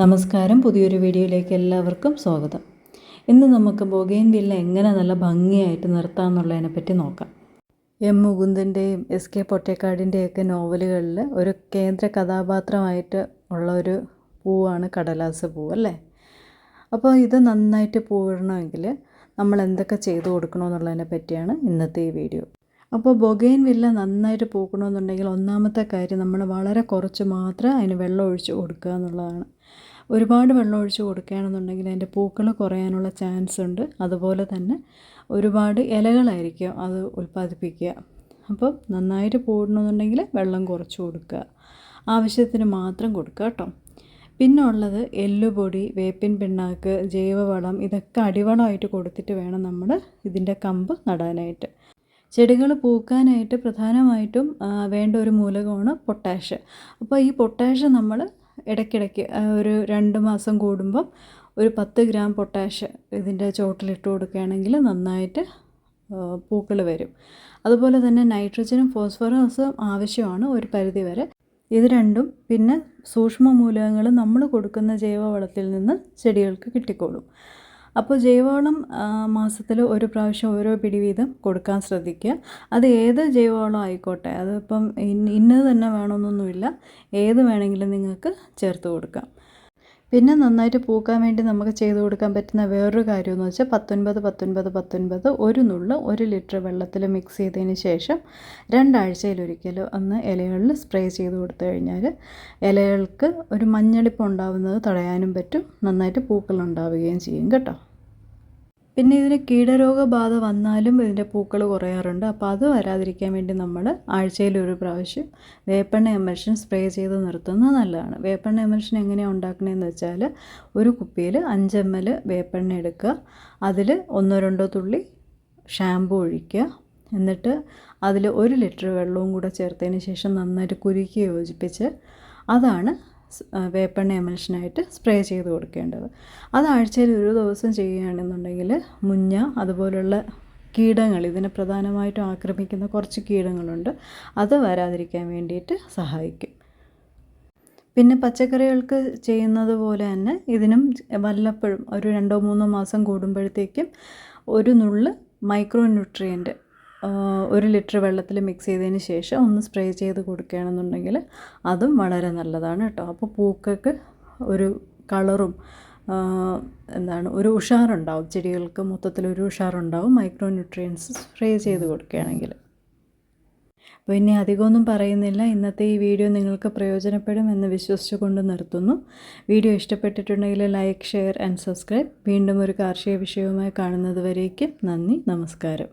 നമസ്കാരം. പുതിയൊരു വീഡിയോയിലേക്ക് എല്ലാവർക്കും സ്വാഗതം. ഇന്ന് നമുക്ക് ബൊഗേൻ വില്ല എങ്ങനെ നല്ല ഭംഗിയായിട്ട് നിർത്താമെന്നുള്ളതിനെ പറ്റി നോക്കാം. എം മുകുന്ദന്റെയും എസ് കെ പൊറ്റേക്കാടിന്റെയൊക്കെ നോവലുകളിൽ ഒരു കേന്ദ്ര കഥാപാത്രമായിട്ട് ഉള്ള ഒരു പൂവാണ് കടലാസ് പൂവ് അല്ലേ? അപ്പോൾ ഇത് നന്നായിട്ട് പൂവിടണമെങ്കിൽ നമ്മൾ എന്തൊക്കെ ചെയ്തു കൊടുക്കണമെന്നുള്ളതിനെ പറ്റിയാണ് ഇന്നത്തെ ഈ വീഡിയോ. അപ്പോൾ ബൊഗൈൻ വില്ല നന്നായിട്ട് പൂക്കണമെന്നുണ്ടെങ്കിൽ ഒന്നാമത്തെ കാര്യം നമ്മൾ വളരെ കുറച്ച് മാത്രം അതിന് വെള്ളം ഒഴിച്ച് കൊടുക്കുക എന്നുള്ളതാണ്. ഒരുപാട് വെള്ളം ഒഴിച്ച് കൊടുക്കുകയാണെന്നുണ്ടെങ്കിൽ അതിന്റെ പൂക്കൾ കുറയാനുള്ള ചാൻസ് ഉണ്ട്. അതുപോലെ തന്നെ ഒരുപാട് ഇലകളായിരിക്കും അത് ഉൽപ്പാദിപ്പിക്കുക. അപ്പോൾ നന്നായിട്ട് പൂടണമെന്നുണ്ടെങ്കിൽ വെള്ളം കുറച്ച് കൊടുക്കുക. ആവശ്യത്തിന് മാത്രം കൊടുക്കുക കേട്ടോ. പിന്നെ ഉള്ളത് എല്ലുപൊടി വേപ്പിൻ പിണ്ണാക്ക് ജൈവവളം ഇതൊക്കെ അടിവളമായിട്ട് കൊടുത്തിട്ട് വേണം നമ്മൾ ഇതിന്റെ കമ്പ് നടാനായിട്ട്. ചെടികൾ പൂക്കാനായിട്ട് പ്രധാനമായിട്ടും വേണ്ട ഒരു മൂലകമാണ് പൊട്ടാഷ്. അപ്പോൾ ഈ പൊട്ടാഷ് നമ്മൾ ഇടയ്ക്കിടയ്ക്ക് ഒരു രണ്ട് മാസം കൂടുമ്പം ഒരു പത്ത് ഗ്രാം പൊട്ടാഷ് ഇതിന്റെ ചോട്ടിലിട്ട് കൊടുക്കുകയാണെങ്കിൽ നന്നായിട്ട് പൂക്കൾ വരും. അതുപോലെ തന്നെ നൈട്രജനും ഫോസ്ഫറസും ആവശ്യമാണ് ഒരു പരിധി വരെ. ഇത് രണ്ടും പിന്നെ സൂക്ഷ്മ മൂലകങ്ങൾ നമ്മൾ കൊടുക്കുന്ന ജൈവവളത്തിൽ നിന്ന് ചെടികൾക്ക് കിട്ടിക്കോളും. അപ്പോൾ ജൈവവളം മാസത്തിൽ ഒരു പ്രാവശ്യം ഓരോ പിടി വീതം കൊടുക്കാൻ ശ്രദ്ധിക്കുക. അത് ഏത് ജൈവവളം ആയിക്കോട്ടെ അതിപ്പം ഇന്നത് തന്നെ വേണമെന്നൊന്നുമില്ല. ഏത് വേണമെങ്കിലും നിങ്ങൾക്ക് ചേർത്ത് കൊടുക്കാം. പിന്നെ നന്നായിട്ട് പൂക്കാൻ വേണ്ടി നമുക്ക് ചെയ്ത് കൊടുക്കാൻ പറ്റുന്ന വേറൊരു കാര്യമെന്ന് വെച്ചാൽ പത്തൊൻപത് പത്തൊൻപത് പത്തൊൻപത് ഒരു നുള്ള് ഒരു ലിറ്റർ വെള്ളത്തിൽ മിക്സ് ചെയ്തതിന് ശേഷം രണ്ടാഴ്ചയിലൊരിക്കൽ ഒന്ന് ഇലകളിൽ സ്പ്രേ ചെയ്ത് കൊടുത്തു കഴിഞ്ഞാൽ ഇലകൾക്ക് ഒരു മഞ്ഞളിപ്പ് ഉണ്ടാവുന്നത് തടയാനും പറ്റും നന്നായിട്ട് പൂക്കൾ ഉണ്ടാവുകയും ചെയ്യും കേട്ടോ. പിന്നെ ഇതിന് കീടരോഗബാധ വന്നാലും ഇതിന്റെ പൂക്കൾ കുറയാറുണ്ട്. അപ്പോൾ അത് വരാതിരിക്കാൻ വേണ്ടി നമ്മൾ ആഴ്ചയിൽ ഒരു പ്രാവശ്യം വേപ്പെണ്ണ എമൽഷൻ സ്പ്രേ ചെയ്ത് നിർത്തുന്നത് നല്ലതാണ്. വേപ്പെണ്ണ എമൽഷൻ എങ്ങനെയാണ് ഉണ്ടാക്കണതെന്ന് വെച്ചാൽ ഒരു കുപ്പിയിൽ അഞ്ച് എം എൽ വേപ്പെണ്ണ എടുക്കുക. അതിൽ ഒന്നോ രണ്ടോ തുള്ളി ഷാമ്പു ഒഴിക്കുക. എന്നിട്ട് അതിൽ ഒരു ലിറ്റർ വെള്ളവും കൂടെ ചേർത്തതിന് ശേഷം നന്നായിട്ട് കുരുക്കി യോജിപ്പിച്ച് അതാണ് വേപ്പെണ്ണ എമൽഷനായിട്ട് സ്പ്രേ ചെയ്ത് കൊടുക്കേണ്ടത്. അത് ആഴ്ചയിൽ ഒരു ദിവസം ചെയ്യുകയാണെന്നുണ്ടെങ്കിൽ മുഞ്ഞ അതുപോലുള്ള കീടങ്ങൾ ഇതിനെ പ്രധാനമായിട്ടും ആക്രമിക്കുന്ന കുറച്ച് കീടങ്ങളുണ്ട് അത് വരാതിരിക്കാൻ വേണ്ടിയിട്ട് സഹായിക്കും. പിന്നെ പച്ചക്കറികൾക്ക് ചെയ്യുന്നത് പോലെ തന്നെ ഇതിനും വല്ലപ്പോഴും ഒരു രണ്ടോ മൂന്നോ മാസം കൂടുമ്പോഴത്തേക്കും ഒരു നുള്ള് മൈക്രോ ന്യൂട്രിയന്റ് ഒരു ലിറ്റർ വെള്ളത്തിൽ മിക്സ് ചെയ്തതിന് ശേഷം ഒന്ന് സ്പ്രേ ചെയ്ത് കൊടുക്കുകയാണെന്നുണ്ടെങ്കിൽ അതും വളരെ നല്ലതാണ് കേട്ടോ. അപ്പോൾ പൂക്കൾക്ക് ഒരു കളറും എന്താണ് ഒരു ഉഷാറുണ്ടാവും. ചെടികൾക്ക് മൊത്തത്തിൽ ഒരു ഉഷാറുണ്ടാവും മൈക്രോ ന്യൂട്രിയൻസ് സ്പ്രേ ചെയ്ത് കൊടുക്കുകയാണെങ്കിൽ. അപ്പോൾ ഇനി അധികമൊന്നും പറയുന്നില്ല. ഇന്നത്തെ ഈ വീഡിയോ നിങ്ങൾക്ക് പ്രയോജനപ്പെടും എന്ന് വിശ്വസിച്ചുകൊണ്ട് നിർത്തുന്നു. വീഡിയോ ഇഷ്ടപ്പെട്ടിട്ടുണ്ടെങ്കിൽ ലൈക്ക് ഷെയർ ആൻഡ് സബ്സ്ക്രൈബ്. വീണ്ടും ഒരു കാർഷിക വിഷയവുമായി കാണുന്നത് വരേക്കും നന്ദി നമസ്കാരം.